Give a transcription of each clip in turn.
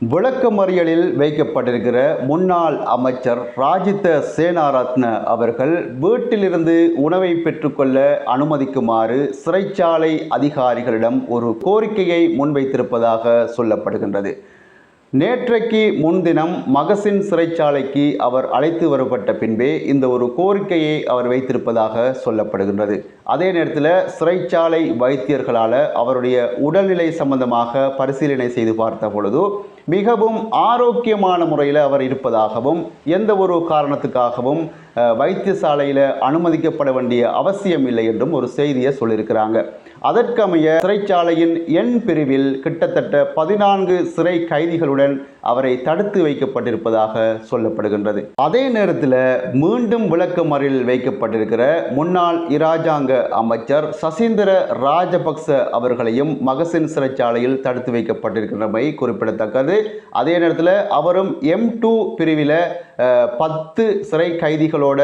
விளக்கமறியலில் வைக்கப்பட்டிருக்கிற முன்னாள் அமைச்சர் ராஜித சேனாரத்ன அவர்கள் வீட்டிலிருந்து உணவை பெற்றுக்கொள்ள அனுமதிக்குமாறு சிறைச்சாலை அதிகாரிகளிடம் ஒரு கோரிக்கையை முன்வைத்திருப்பதாக சொல்லப்படுகின்றது. நேற்றைக்கு முன்தினம் மகசின் சிறைச்சாலைக்கு அவர் அழைத்து வரப்பட்ட பின்பே இந்த ஒரு கோரிக்கையை அவர் வைத்திருப்பதாக சொல்லப்படுகின்றது. அதே நேரத்தில் சிறைச்சாலை வைத்தியர்களால் அவருடைய உடல்நிலை சம்பந்தமாக பரிசீலனை செய்து பார்த்த பொழுது மிகவும் ஆரோக்கியமான முறையில் அவர் இருப்பதாகவும் எந்த ஒரு காரணத்துக்காகவும் வைத்தியசாலையில் அனுமதிக்கப்பட வேண்டிய அவசியம் இல்லை என்றும் ஒரு செய்தியை சொல்லியிருக்கிறாங்க. அதற்கமைய சிறைச்சாலையின் எண் பிரிவில் கிட்டத்தட்ட பதினான்கு சிறை கைதிகளுடன் அவரை தடுத்து வைக்கப்பட்டிருப்பதாக சொல்லப்படுகின்றது. அதே நேரத்தில் மீண்டும் விளக்கமறில் வைக்கப்பட்டிருக்கிற முன்னாள் இராஜாங்க அமைச்சர் சசீந்திர ராஜபக்ச அவர்களையும் மகசின் சிறைச்சாலையில் தடுத்து வைக்கப்பட்டிருக்கின்றமை குறிப்பிடத்தக்கது. அதே நேரத்தில் அவரும் எம் டூ பிரிவில் பத்து சிறை கைதிகளோட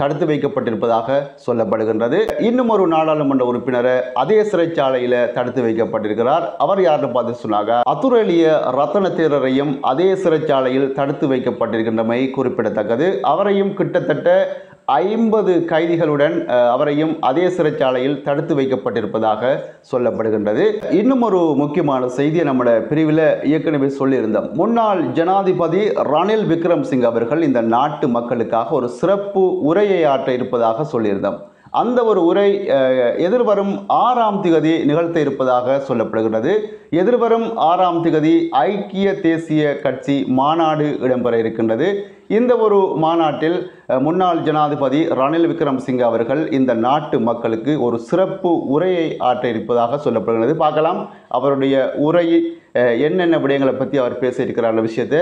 தடுத்து வைக்கப்பட்டிருப்பதாக சொல்லப்படுகின்றது. இன்னும் ஒரு நாடாளுமன்ற உறுப்பினரை அதே சிறைச்சாலையில் தடுத்து வைக்கப்பட்டிருக்கிறார். அவர் யாருன்னு பார்த்து சொன்னாங்க அத்துரலிய ரத்தன தேரரையும் அதே சிறைச்சாலையில் தடுத்து வைக்கப்பட்டிருக்கின்றமை குறிப்பிடத்தக்கது. அவரையும் கிட்டத்தட்ட ஐம்பது கைதிகளுடன் அவரையும் அதே சிறைச்சாலையில் தடுத்து வைக்கப்பட்டிருப்பதாக சொல்லப்படுகின்றது. இன்னும் ஒரு முக்கியமான செய்தியை நம்மளோட பிரிவில் ஏற்கனவே சொல்லியிருந்தோம். முன்னாள் ஜனாதிபதி ரணில் விக்ரம் சிங் அவர்கள் இந்த நாட்டு மக்களுக்காக ஒரு சிறப்பு உரையை ஆற்ற இருப்பதாக சொல்லியிருந்தோம். அந்த ஒரு உரை எதிர்வரும் ஆறாம் திகதி நிகழ்த்த இருப்பதாக சொல்லப்படுகிறது எதிர்வரும் ஆறாம் திகதி ஐக்கிய தேசிய கட்சி மாநாடு இடம்பெற இருக்கின்றது. இந்த ஒரு மாநாட்டில் முன்னாள் ஜனாதிபதி ரணில் விக்ரம்சிங்கே அவர்கள் இந்த நாட்டு மக்களுக்கு ஒரு சிறப்பு உரையை ஆற்ற இருப்பதாக சொல்லப்படுகிறது பார்க்கலாம். அவருடைய உரை என்னென்ன விடயங்களை பற்றி அவர் பேசியிருக்கிறார் விஷயத்தை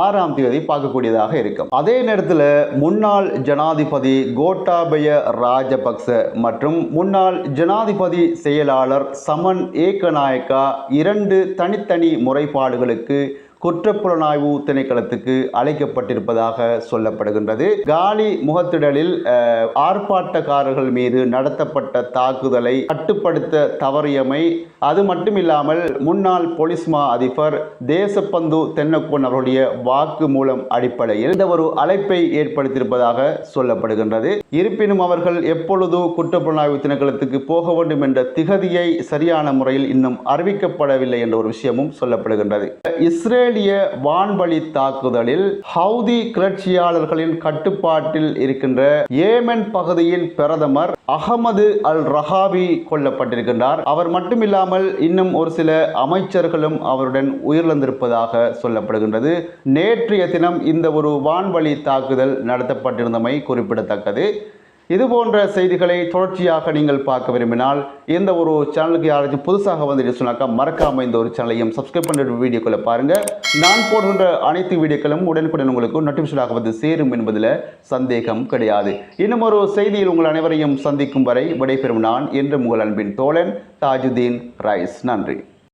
ஆறாம் தேதி பார்க்கக்கூடியதாக இருக்கும். அதே நேரத்தில் முன்னாள் ஜனாதிபதி கோட்டாபய ராஜபக்ச மற்றும் முன்னாள் ஜனாதிபதி செயலாளர் சமன் ஏக்கநாயக்கா இரண்டு தனித்தனி முறைப்பாடுகளுக்கு குற்றப்புலனாய்வு திணைக்களத்துக்கு அழைக்கப்பட்டிருப்பதாக சொல்லப்படுகின்றது. காலி முகத்திடலில் ஆர்ப்பாட்டக்காரர்கள் மீது நடத்தப்பட்ட தாக்குதலை கட்டுப்படுத்த தவறியமை அது மட்டுமில்லாமல் முன்னாள் போலீஸ் மா அதிபர் தேசப்பந்து தென்னக்கோன் அவருடைய வாக்கு மூலம் அடிப்படையில் இந்த ஒரு அழைப்பை ஏற்படுத்தியிருப்பதாக சொல்லப்படுகின்றது. இருப்பினும் அவர்கள் எப்பொழுது குற்றப்புலனாய்வு திணைக்களத்துக்கு போக வேண்டும் என்ற திகதியை சரியான முறையில் இன்னும் அறிவிக்கப்படவில்லை என்ற ஒரு விஷயமும் சொல்லப்படுகின்றது. இஸ்ரேல் இஸ்ரேலிய வான்வழி தாக்குதலில் ஹவுதி கிளர்ச்சியாளர்களின் கட்டுப்பாட்டில் இருக்கின்ற ஏமன் பகுதியின் பிரதமர் அகமது அல் ரஹாவி கொல்லப்பட்டிருக்கின்றார். அவர் மட்டுமில்லாமல் இன்னும் ஒரு சில அமைச்சர்களும் அவருடன் உயிரிழந்திருப்பதாக சொல்லப்படுகின்றது. நேற்றைய தினம் இந்த ஒரு வான்வழி தாக்குதல் நடத்தப்பட்டிருந்தமை குறிப்பிடத்தக்கது. இது போன்ற செய்திகளை தொடர்ச்சியாக நீங்கள் பார்க்க விரும்பினால் இந்த ஒரு சேனலுக்கு யாராச்சும் புதுசாக வந்துட்டு சொன்னாக்கா மறக்காம இந்த ஒரு சேனலையும் சப்ஸ்கிரைப் பண்ணுற வீடியோக்களை பாருங்க. நான் போடுகின்ற அனைத்து வீடியோக்களும் உடனுக்குடன் உங்களுக்கு நோட்டிஃபிகேஷனாக வந்து சேரும் என்பதில் சந்தேகம் கிடையாது. இன்னும் ஒரு செய்தியில் உங்கள் அனைவரையும் சந்திக்கும் வரை விடைபெறும் நான் என்று உங்கள் அன்பின் தோழன் தாஜுதீன் ரைஸ். நன்றி.